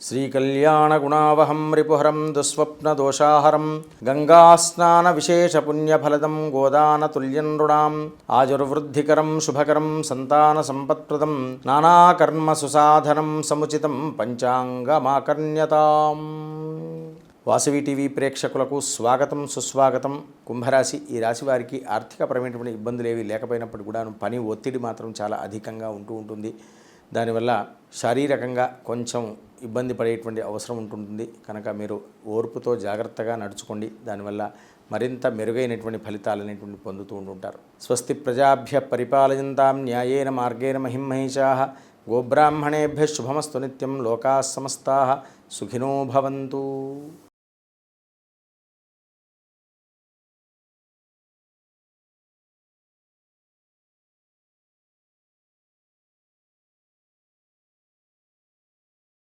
శ్రీకళ్యాణగుణావహం రిపుహరం దుస్వప్నదోషాహరం గంగాస్నానవిశేషపుణ్యఫలదం గోదానతుల్యం నృణాం ఆజుర్వృద్ధికరం శుభకరం సంతానసంపత్ప్రదం నానాకర్మ సుసాధనం సముచితం పంచాంగమాకర్ణ్యతాం Vasavi TV ప్రేక్షకులకు స్వాగతం సుస్వాగతం. కుంభరాశి ఈ రాశి వారికి ఆర్థికపరమైనటువంటి ఇబ్బందులు ఏవి లేకపోయినప్పటికీ కూడా పని ఒత్తిడి మాత్రం చాలా అధికంగా ఉంటూ ఉంటుంది. దానివల్ల శారీరకంగా కొంచెం ఇబ్బంది పడేటువంటి అవసరం ఉంటుంటుంది. కనుక మీరు ఓర్పుతో జాగ్రత్తగా నడుచుకోండి. దానివల్ల మరింత మెరుగైనటువంటి ఫలితాలు అనేటువంటి పొందుతూ ఉంటుంటారు స్వస్తి ప్రజాభ్య పరిపాలయంతాం న్యాయేన మార్గేణ మహిమహిషా. గోబ్రాహ్మణేభ్య శుభమస్తు నిత్యం లోకా సమస్తా. సుఖినో భవంతు.